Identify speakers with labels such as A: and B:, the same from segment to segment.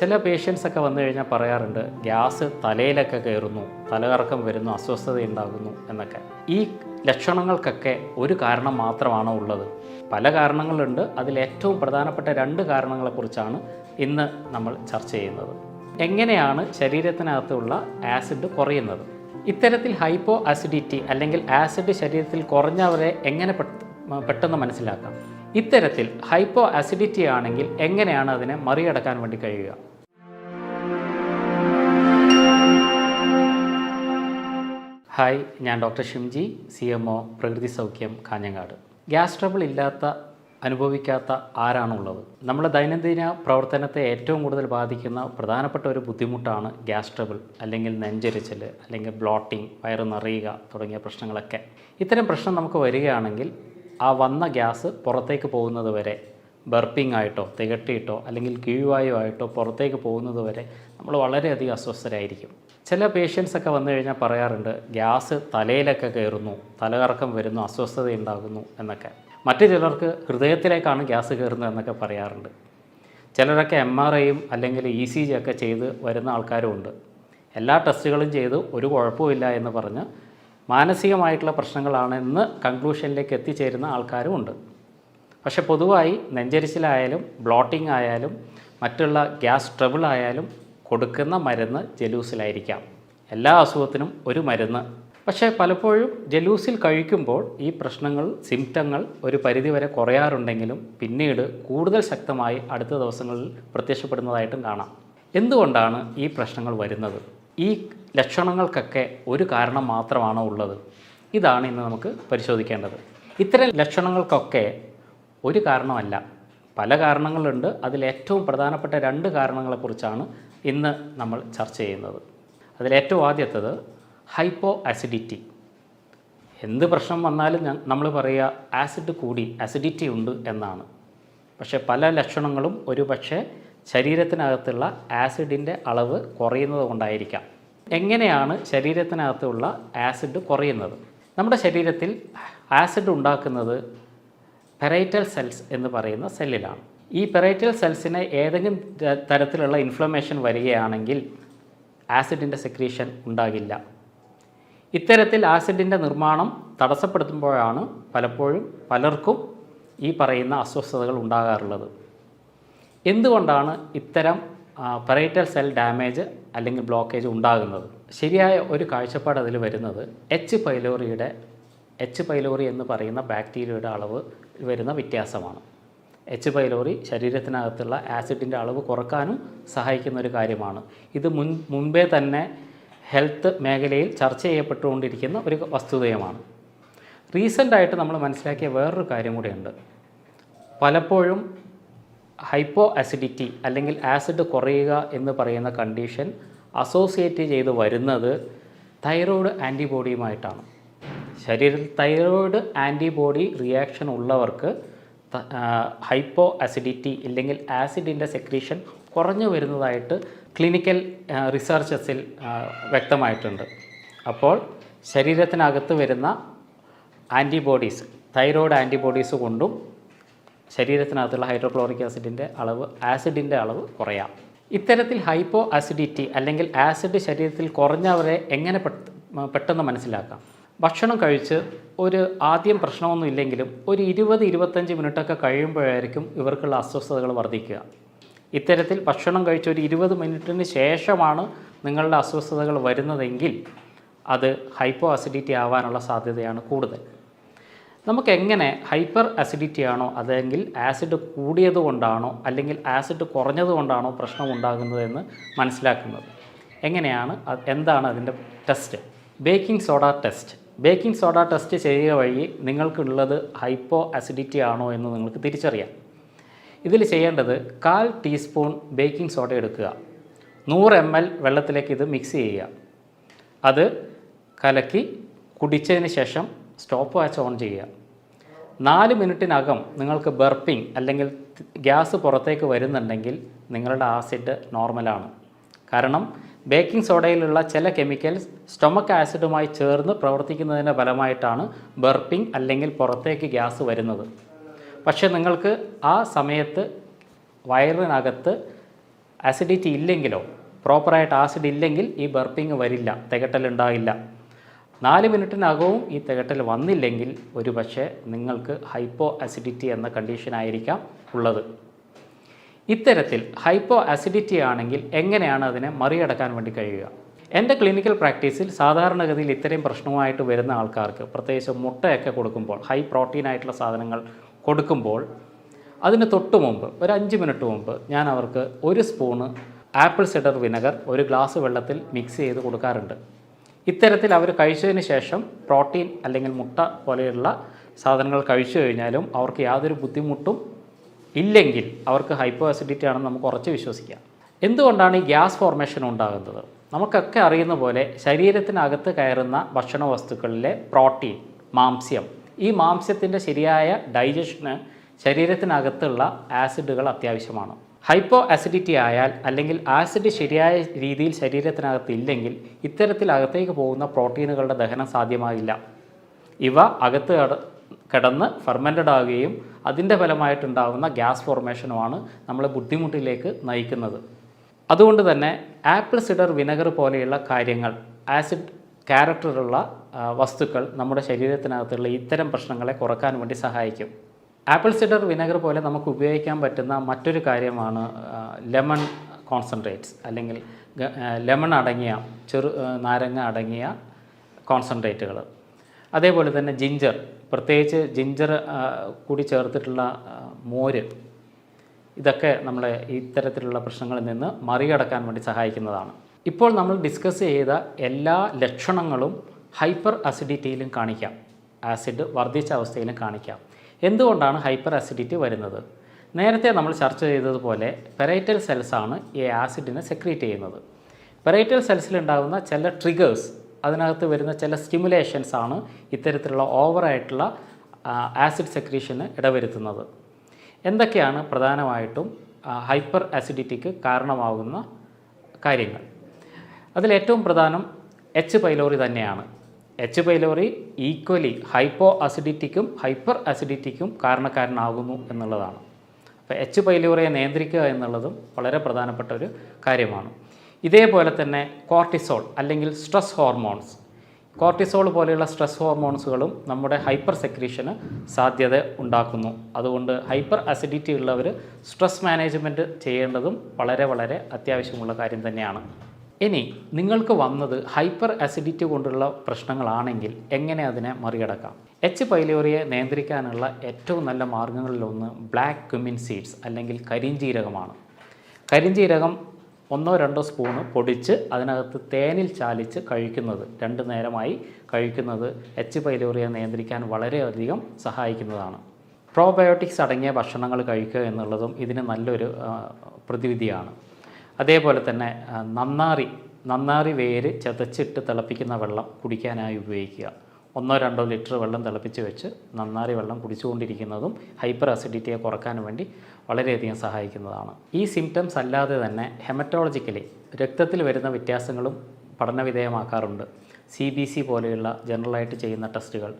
A: ചില പേഷ്യൻസ് ഒക്കെ വന്നു കഴിഞ്ഞാൽ പറയാറുണ്ട് ഗ്യാസ് തലയിലൊക്കെ കയറുന്നു തലകറക്കം വരുന്നു അസ്വസ്ഥത ഉണ്ടാകുന്നു എന്നൊക്കെ. ഈ ലക്ഷണങ്ങൾക്കൊക്കെ ഒരു കാരണം മാത്രമാണോ ഉള്ളത്? പല കാരണങ്ങളുണ്ട്. അതിൽ ഏറ്റവും പ്രധാനപ്പെട്ട രണ്ട് കാരണങ്ങളെക്കുറിച്ചാണ് ഇന്ന് നമ്മൾ ചർച്ച ചെയ്യുന്നത്. എങ്ങനെയാണ് ശരീരത്തിനകത്തുള്ള ആസിഡ് കുറയുന്നത്? ഇത്തരത്തിൽ ഹൈപ്പോ ആസിഡിറ്റി അല്ലെങ്കിൽ ആസിഡ് ശരീരത്തിൽ കുറഞ്ഞവരെ എങ്ങനെ പെട്ടെന്ന് മനസ്സിലാക്കാം? ഇത്തരത്തിൽ ഹൈപ്പോ ആസിഡിറ്റി ആണെങ്കിൽ എങ്ങനെയാണ് അതിനെ മറികടക്കാൻ വേണ്ടി കഴിയുക? ഹായ് ഞാൻ doctor Shimji C M O Prakruthi Soukhyam Kanhangad. Gas trouble ഇല്ലാത്ത അനുഭവിക്കാത്ത ആരാണുള്ളത്? നമ്മുടെ ദൈനംദിന പ്രവർത്തനത്തെ ഏറ്റവും കൂടുതൽ ബാധിക്കുന്ന പ്രധാനപ്പെട്ട ഒരു ബുദ്ധിമുട്ടാണ് ഗ്യാസ് ട്രബിൾ അല്ലെങ്കിൽ നെഞ്ചരിച്ചൽ അല്ലെങ്കിൽ ബ്ലോട്ടിംഗ് വയറ് നിറയുക തുടങ്ങിയ പ്രശ്നങ്ങളൊക്കെ. ഇത്തരം പ്രശ്നം നമുക്ക് വരികയാണെങ്കിൽ ആ വന്ന ഗ്യാസ് പുറത്തേക്ക് പോകുന്നത് വരെ ബർപ്പിംഗ് ആയിട്ടോ തികട്ടിയിട്ടോ അല്ലെങ്കിൽ കീഴ്വായു ആയിട്ടോ പുറത്തേക്ക് പോകുന്നത് വരെ നമ്മൾ വളരെയധികം അസ്വസ്ഥരായിരിക്കും. ചില പേഷ്യൻസ് ഒക്കെ വന്നു കഴിഞ്ഞാൽ പറയാറുണ്ട് ഗ്യാസ് തലയിലൊക്കെ കയറുന്നു തലകറക്കം വരുന്നു അസ്വസ്ഥത ഉണ്ടാകുന്നു എന്നൊക്കെ. മറ്റു ചിലർക്ക് ഹൃദയത്തിലേക്കാണ് ഗ്യാസ് കയറുന്നത് എന്നൊക്കെ പറയാറുണ്ട്. ചിലരൊക്കെ എം ആർ ഐയും അല്ലെങ്കിൽ ഇ സി ജി ഒക്കെ ചെയ്ത് വരുന്ന ആൾക്കാരും ഉണ്ട്. എല്ലാ ടെസ്റ്റുകളും ചെയ്ത് ഒരു കുഴപ്പമില്ല എന്ന് പറഞ്ഞ് മാനസികമായിട്ടുള്ള പ്രശ്നങ്ങളാണെന്ന് കൺക്ലൂഷനിലേക്ക് എത്തിച്ചേരുന്ന ആൾക്കാരും ഉണ്ട്. പക്ഷെ പൊതുവായി നെഞ്ചരിച്ചിലായാലും ബ്ലോട്ടിംഗ് ആയാലും മറ്റുള്ള ഗ്യാസ് ട്രബിൾ ആയാലും കൊടുക്കുന്ന മരുന്ന് ജലൂസിലായിരിക്കാം. എല്ലാ അസുഖത്തിനും ഒരു മരുന്ന്. പക്ഷേ പലപ്പോഴും ജലൂസിൽ കഴിക്കുമ്പോൾ ഈ പ്രശ്നങ്ങൾ സിംറ്റങ്ങൾ ഒരു പരിധിവരെ കുറയാറുണ്ടെങ്കിലും പിന്നീട് കൂടുതൽ ശക്തമായി അടുത്ത ദിവസങ്ങളിൽ പ്രത്യക്ഷപ്പെടുന്നതായിട്ടും കാണാം. എന്തുകൊണ്ടാണ് ഈ പ്രശ്നങ്ങൾ വരുന്നത്? ഈ ലക്ഷണങ്ങൾക്കൊക്കെ ഒരു കാരണം മാത്രമാണോ ഉള്ളത്? ഇതാണ് ഇന്ന് നമുക്ക് പരിശോധിക്കേണ്ടത്. ഇത്തരം ലക്ഷണങ്ങൾക്കൊക്കെ ഒരു കാരണമല്ല. പല കാരണങ്ങളുണ്ട്. അതിൽ ഏറ്റവും പ്രധാനപ്പെട്ട രണ്ട് കാരണങ്ങളെക്കുറിച്ചാണ് ഇന്ന് നമ്മൾ ചർച്ച ചെയ്യുന്നത്. അതിലേറ്റവും ആദ്യത്തത് ഹൈപ്പോ ആസിഡിറ്റി. എന്ത് പ്രശ്നം വന്നാലും നമ്മൾ പറയുക ആസിഡ് കൂടി ആസിഡിറ്റി ഉണ്ട് എന്നാണ്. പക്ഷേ പല ലക്ഷണങ്ങളും ഒരു പക്ഷേ ശരീരത്തിനകത്തുള്ള ആസിഡിന്റെ അളവ് കുറയുന്നത് കൊണ്ടായിരിക്കാം. എങ്ങനെയാണ് ശരീരത്തിനകത്തുള്ള ആസിഡ് കുറയുന്നത്? നമ്മുടെ ശരീരത്തിൽ ആസിഡ് ഉണ്ടാക്കുന്നത് പെറൈറ്റൽ സെൽസ് എന്ന് പറയുന്ന സെല്ലിലാണ്. ഈ പെറൈറ്റൽ സെൽസിന് ഏതെങ്കിലും തരത്തിലുള്ള ഇൻഫ്ലമേഷൻ വരികയാണെങ്കിൽ ആസിഡിന്റെ സെക്രീഷൻ ഉണ്ടാകില്ല. ഇത്തരത്തിൽ ആസിഡിന്റെ നിർമ്മാണം തടസ്സപ്പെടുത്തുമ്പോഴാണ് പലപ്പോഴും പലർക്കും ഈ പറയുന്ന അസ്വസ്ഥതകൾ ഉണ്ടാകാറുള്ളത്. എന്തുകൊണ്ടാണ് ഇത്തരം പെറൈറ്റൽ സെൽ ഡാമേജ് അല്ലെങ്കിൽ ബ്ലോക്കേജ് ഉണ്ടാകുന്നത്? ശരിയായ ഒരു കാഴ്ചപ്പാട് അതിൽ വരുന്നത് എച്ച് പൈലോറിയുടെ എച്ച് പൈലോറി എന്ന് പറയുന്ന ബാക്ടീരിയയുടെ അളവ് വരുന്ന വ്യത്യാസമാണ്. എച്ച് പൈലോറി ശരീരത്തിനകത്തുള്ള ആസിഡിന്റെ അളവ് കുറക്കാനും സഹായിക്കുന്ന ഒരു കാര്യമാണ്. ഇത് മുൻ മുൻപേ തന്നെ ഹെൽത്ത് മേഖലയിൽ ചർച്ച ചെയ്യപ്പെട്ടുകൊണ്ടിരിക്കുന്ന ഒരു വസ്തുതയുമാണ്. റീസെന്റായിട്ട് നമ്മൾ മനസ്സിലാക്കിയ വേറൊരു കാര്യം കൂടെയുണ്ട്. പലപ്പോഴും ഹൈപ്പോ ആസിഡിറ്റി അല്ലെങ്കിൽ ആസിഡ് കുറയുക എന്ന് പറയുന്ന കണ്ടീഷൻ അസോസിയേറ്റ് ചെയ്ത് വരുന്നത് തൈറോയ്ഡ് ആന്റിബോഡിയുമായിട്ടാണ് ശരീരത്തിൽ തൈറോയ്ഡ് ആന്റിബോഡി റിയാക്ഷൻ ഉള്ളവർക്ക് ഹൈപ്പോ ആസിഡിറ്റി ഇല്ലെങ്കിൽ ആസിഡിന്റെ സെക്രീഷൻ കുറഞ്ഞു വരുന്നതായിട്ട് ക്ലിനിക്കൽ റിസർച്ചസിൽ വ്യക്തമായിട്ടുണ്ട്. അപ്പോൾ ശരീരത്തിനകത്ത് വരുന്ന ആന്റിബോഡീസ് തൈറോയ്ഡ് ആന്റിബോഡീസ് കൊണ്ടും ശരീരത്തിനകത്തുള്ള ഹൈഡ്രോക്ലോറിക് ആസിഡിന്റെ അളവ് ആസിഡിന്റെ അളവ് കുറയാം. ഇത്തരത്തിൽ ഹൈപ്പോ ആസിഡിറ്റി അല്ലെങ്കിൽ ആസിഡ് ശരീരത്തിൽ കുറഞ്ഞവരെ എങ്ങനെ പെട്ടെന്ന് മനസ്സിലാക്കാം? ഭക്ഷണം കഴിച്ച് ഒരു ആദ്യം പ്രശ്നമൊന്നും ഇല്ലെങ്കിലും ഒരു ഇരുപത് ഇരുപത്തഞ്ച് മിനിറ്റൊക്കെ കഴിയുമ്പോഴായിരിക്കും ഇവർക്കുള്ള അസ്വസ്ഥതകൾ വർദ്ധിക്കുക. ഇത്തരത്തിൽ ഭക്ഷണം കഴിച്ച ഒരു ഇരുപത് മിനിറ്റിന് ശേഷമാണ് നിങ്ങളുടെ അസ്വസ്ഥതകൾ വരുന്നതെങ്കിൽ അത് ഹൈപ്പോ അസിഡിറ്റി ആവാനുള്ള സാധ്യതയാണ് കൂടുതൽ. നമുക്ക് എങ്ങനെ ഹൈപ്പർ അസിഡിറ്റി ആണോ അല്ലെങ്കിൽ ആസിഡ് കൂടിയത് കൊണ്ടാണോ അല്ലെങ്കിൽ ആസിഡ് കുറഞ്ഞത് കൊണ്ടാണോ പ്രശ്നം ഉണ്ടാകുന്നതെന്ന് മനസ്സിലാക്കുന്നത്? എങ്ങനെയാണ് എന്താണ് അതിന്റെ test? Baking soda test. Baking soda test ചെയ്യുക വഴി നിങ്ങൾക്കുള്ളത് ഹൈപ്പോ അസിഡിറ്റി ആണോ എന്ന് നിങ്ങൾക്ക് തിരിച്ചറിയാം. ഇതിൽ ചെയ്യേണ്ടത് കാൽ ടീസ്പൂൺ ബേക്കിംഗ് സോഡ എടുക്കുക. നൂറ് എം എൽ വെള്ളത്തിലേക്ക് ഇത് മിക്സ് ചെയ്യുക. അത് കലക്കി കുടിച്ചതിന് ശേഷം സ്റ്റോപ്പ് വാച്ച് ഓൺ ചെയ്യുക. നാല് മിനിറ്റിനകം നിങ്ങൾക്ക് ബർപ്പിംഗ് അല്ലെങ്കിൽ ഗ്യാസ് പുറത്തേക്ക് വരുന്നുണ്ടെങ്കിൽ നിങ്ങളുടെ ആസിഡ് നോർമലാണ്. കാരണം ബേക്കിംഗ് സോഡയിലുള്ള ചില കെമിക്കൽസ് സ്റ്റൊമക്ക് ആസിഡുമായി ചേർന്ന് പ്രവർത്തിക്കുന്നതിന്റെ ഫലമായിട്ടാണ് ബർപ്പിംഗ് അല്ലെങ്കിൽ പുറത്തേക്ക് ഗ്യാസ് വരുന്നത്. പക്ഷേ നിങ്ങൾക്ക് ആ സമയത്ത് വയറിനകത്ത് ആസിഡിറ്റി ഇല്ലെങ്കിലോ പ്രോപ്പറായിട്ട് ആസിഡ് ഇല്ലെങ്കിൽ ഈ ബർപ്പിംഗ് വരില്ല തികട്ടലുണ്ടാകില്ല നാല് മിനിറ്റിനകവും ഈ തികട്ടൽ വന്നില്ലെങ്കിൽ ഒരുപക്ഷേ നിങ്ങൾക്ക് ഹൈപ്പോ അസിഡിറ്റി എന്ന കണ്ടീഷനായിരിക്കാം ഉള്ളത്. ഇത്തരത്തിൽ ഹൈപ്പോ അസിഡിറ്റി ആണെങ്കിൽ എങ്ങനെയാണ് അതിനെ മറികടക്കാൻ വേണ്ടി കഴിയുക? എന്റെ ക്ലിനിക്കൽ പ്രാക്ടീസിൽ സാധാരണഗതിയിൽ ഇത്രയും പ്രശ്നവുമായിട്ട് വരുന്ന ആൾക്കാർക്ക് പ്രത്യേകിച്ച് മുട്ടയൊക്കെ കൊടുക്കുമ്പോൾ ഹൈ പ്രോട്ടീൻ ആയിട്ടുള്ള സാധനങ്ങൾ കൊടുക്കുമ്പോൾ അതിന് തൊട്ട് മുമ്പ് ഒരു അഞ്ച് മിനിറ്റ് മുമ്പ് ഞാൻ അവർക്ക് ഒരു സ്പൂണ് ആപ്പിൾ സിഡർ വിനെഗർ ഒരു ഗ്ലാസ് വെള്ളത്തിൽ മിക്സ് ചെയ്ത് കൊടുക്കാറുണ്ട്. ഇത്തരത്തിൽ അവർ കഴിച്ചതിന് ശേഷം പ്രോട്ടീൻ അല്ലെങ്കിൽ മുട്ട പോലെയുള്ള സാധനങ്ങൾ കഴിച്ചു കഴിഞ്ഞാലും അവർക്ക് യാതൊരു ബുദ്ധിമുട്ടും ഇല്ലെങ്കിൽ അവർക്ക് ഹൈപ്പോ ആസിഡിറ്റി ആണെന്ന് നമുക്ക് ഉറച്ച് വിശ്വസിക്കാം. എന്തുകൊണ്ടാണ് ഈ ഗ്യാസ് ഫോർമേഷൻ ഉണ്ടാകുന്നത്? നമുക്കൊക്കെ അറിയുന്ന പോലെ ശരീരത്തിനകത്ത് കയറുന്ന ഭക്ഷണ വസ്തുക്കളിലെ പ്രോട്ടീൻ മാംസ്യം ഈ മാംസ്യത്തിന്റെ ശരിയായ ഡൈജഷന് ശരീരത്തിനകത്തുള്ള ആസിഡുകൾ അത്യാവശ്യമാണ്. ഹൈപ്പോ ആസിഡിറ്റി ആയാൽ അല്ലെങ്കിൽ ആസിഡ് ശരിയായ രീതിയിൽ ശരീരത്തിനകത്ത് ഇല്ലെങ്കിൽ ഇത്തരത്തിൽ അകത്തേക്ക് പോകുന്ന പ്രോട്ടീനുകളുടെ ദഹനം സാധ്യമാകില്ല. ഇവ അകത്ത് കിടന്ന് ഫെർമെന്റഡ് ആവുകയും അതിന്റെ ഫലമായിട്ടുണ്ടാകുന്ന ഗ്യാസ് ഫോർമേഷനുമാണ് നമ്മളെ ബുദ്ധിമുട്ടിലേക്ക് നയിക്കുന്നത്. അതുകൊണ്ട് തന്നെ ആപ്പിൾ സിഡർ വിനെഗർ പോലെയുള്ള കാര്യങ്ങൾ ആസിഡ് ക്യാരക്ടറുള്ള വസ്തുക്കൾ നമ്മുടെ ശരീരത്തിനകത്തുള്ള ഇത്തരം പ്രശ്നങ്ങളെ കുറയ്ക്കാൻ വേണ്ടി സഹായിക്കും. ആപ്പിൾ സിഡർ വിനെഗർ പോലെ നമുക്ക് ഉപയോഗിക്കാൻ പറ്റുന്ന മറ്റൊരു കാര്യമാണ് ലെമൺ കോൺസെൻട്രേറ്റ്സ് അല്ലെങ്കിൽ ലെമൺ അടങ്ങിയ ചെറു നാരങ്ങ അടങ്ങിയ കോൺസെൻട്രേറ്റുകൾ അതേപോലെ തന്നെ ജിഞ്ചർ പ്രത്യേകിച്ച് ജിഞ്ചർ കൂടി ചേർത്തിട്ടുള്ള മോര് ഇതൊക്കെ നമ്മളെ ഇത്തരത്തിലുള്ള പ്രശ്നങ്ങളിൽ നിന്ന് മറികടക്കാൻ വേണ്ടി സഹായിക്കുന്നതാണ്. ഇപ്പോൾ നമ്മൾ ഡിസ്കസ് ചെയ്ത എല്ലാ ലക്ഷണങ്ങളും ഹൈപ്പർ അസിഡിറ്റിയിലും കാണിക്കാം. ആസിഡ് വർദ്ധിച്ച അവസ്ഥയിലും കാണിക്കാം. എന്തുകൊണ്ടാണ് ഹൈപ്പർ അസിഡിറ്റി വരുന്നത്? നേരത്തെ നമ്മൾ ചർച്ച ചെയ്തതുപോലെ പെരൈറ്റൽ സെൽസാണ് ഈ ആസിഡിനെ സെക്രീറ്റ് ചെയ്യുന്നത്. പെരൈറ്റൽ സെൽസിലുണ്ടാകുന്ന ചില ട്രിഗേഴ്സ് അതിനകത്ത് വരുന്ന ചില സ്റ്റിമുലേഷൻസ് ആണ് ഇത്തരത്തിലുള്ള ഓവറായിട്ടുള്ള ആസിഡ് സെക്രീഷന് ഇടവരുത്തുന്നത്. എന്തൊക്കെയാണ് പ്രധാനമായിട്ടും ഹൈപ്പർ ആസിഡിറ്റിക്ക് കാരണമാകുന്ന കാര്യങ്ങൾ? അതിലേറ്റവും പ്രധാനം എച്ച് പൈലോറി തന്നെയാണ്. എച്ച് പൈലോറി ഈക്വലി ഹൈപ്പോ അസിഡിറ്റിക്കും ഹൈപ്പർ അസിഡിറ്റിക്കും കാരണക്കാരനാകുന്നു എന്നുള്ളതാണ്. അപ്പോൾ എച്ച് പൈലോറിയെ നിയന്ത്രിക്കുക എന്നുള്ളതും വളരെ പ്രധാനപ്പെട്ട ഒരു കാര്യമാണ്. ഇതേപോലെ തന്നെ കോർട്ടിസോൾ അല്ലെങ്കിൽ സ്ട്രെസ് ഹോർമോൺസ് കോർട്ടിസോൾ പോലെയുള്ള സ്ട്രെസ് ഹോർമോൺസുകളും നമ്മുടെ ഹൈപ്പർ സെക്രീഷന് സാധ്യത ഉണ്ടാക്കുന്നു. അതുകൊണ്ട് ഹൈപ്പർ അസിഡിറ്റി ഉള്ളവർ സ്ട്രെസ് മാനേജ്മെന്റ് ചെയ്യേണ്ടതും വളരെ വളരെ അത്യാവശ്യമുള്ള കാര്യം തന്നെയാണ്. ഇനി നിങ്ങൾക്ക് വന്നത് ഹൈപ്പർ അസിഡിറ്റി കൊണ്ടുള്ള പ്രശ്നങ്ങളാണെങ്കിൽ എങ്ങനെ അതിനെ മറികടക്കാം? എച്ച് പൈലോറിയെ നിയന്ത്രിക്കാനുള്ള ഏറ്റവും നല്ല മാർഗങ്ങളിലൊന്ന് ബ്ലാക്ക് ക്യുമിൻ സീഡ്സ് അല്ലെങ്കിൽ കരിഞ്ജീരകമാണ് കരിഞ്ജീരകം ഒന്നോ രണ്ടോ സ്പൂണ് പൊടിച്ച് അതിനകത്ത് തേനിൽ ചാലിച്ച് കഴിക്കുന്നത്. രണ്ട് നേരമായി കഴിക്കുന്നത് എച്ച് പൈലോറിയെ നിയന്ത്രിക്കാൻ വളരെയധികം സഹായിക്കുന്നതാണ്. പ്രോബയോട്ടിക്സ് അടങ്ങിയ ഭക്ഷണങ്ങൾ കഴിക്കുക എന്നുള്ളതും ഇതിന് നല്ലൊരു പ്രതിവിധിയാണ്. അതേപോലെ തന്നെ നന്നാറി നന്നാറി വേര് ചതച്ചിട്ട് തിളപ്പിക്കുന്ന വെള്ളം കുടിക്കാനായി ഉപയോഗിക്കുക. ഒന്നോ രണ്ടോ ലിറ്റർ വെള്ളം തിളപ്പിച്ച് വെച്ച് നന്നാറി വെള്ളം കുടിച്ചുകൊണ്ടിരിക്കുന്നതും ഹൈപ്പർ അസിഡിറ്റിയെ കുറയ്ക്കാൻ വേണ്ടി വളരെയധികം സഹായിക്കുന്നതാണ്. ഈ സിംറ്റംസ് അല്ലാതെ തന്നെ ഹെമറ്റോളജിക്കലി രക്തത്തിൽ വരുന്ന വ്യത്യാസങ്ങളും പഠനവിധേയമാക്കാറുണ്ട്. സി ബി സി പോലെയുള്ള ജനറലായിട്ട് ചെയ്യുന്ന ടെസ്റ്റുകൾ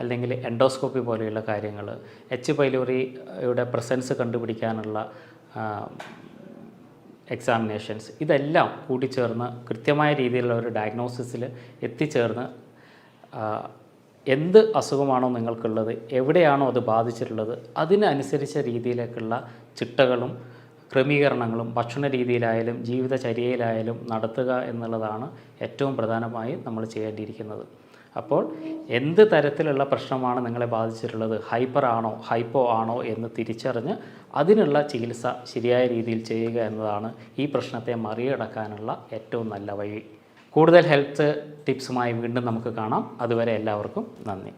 A: അല്ലെങ്കിൽ എൻഡോസ്കോപ്പി പോലെയുള്ള കാര്യങ്ങൾ എച്ച് പൈലോറിയുടെ പ്രസൻസ് കണ്ടുപിടിക്കാനുള്ള എക്സാമിനേഷൻസ് ഇതെല്ലാം കൂട്ടിച്ചേർന്ന് കൃത്യമായ രീതിയിലുള്ള ഒരു ഡയഗ്നോസിസിൽ എത്തിച്ചേർന്ന് എന്ത് അസുഖമാണോ നിങ്ങൾക്കുള്ളത് എവിടെയാണോ അത് ബാധിച്ചിട്ടുള്ളത് അതിനനുസരിച്ച രീതിയിലേക്കുള്ള ചിട്ടകളും ക്രമീകരണങ്ങളും ഭക്ഷണ രീതിയിലായാലും ജീവിതചര്യയിലായാലും നടത്തുക എന്നുള്ളതാണ് ഏറ്റവും പ്രധാനമായി നമ്മൾ ചെയ്യേണ്ടിയിരിക്കുന്നത്. അപ്പോൾ എന്ത് തരത്തിലുള്ള പ്രശ്നമാണ് നിങ്ങളെ ബാധിച്ചിട്ടുള്ളത് ഹൈപ്പർ ആണോ ഹൈപ്പോ ആണോ എന്ന് തിരിച്ചറിഞ്ഞ് അതിനുള്ള ചികിത്സ ശരിയായ രീതിയിൽ ചെയ്യുക എന്നതാണ് ഈ പ്രശ്നത്തെ മറികടക്കാനുള്ള ഏറ്റവും നല്ല വഴി. കൂടുതൽ ഹെൽത്ത് ടിപ്സുമായി വീണ്ടും നമുക്ക് കാണാം. അതുവരെ എല്ലാവർക്കും നന്ദി.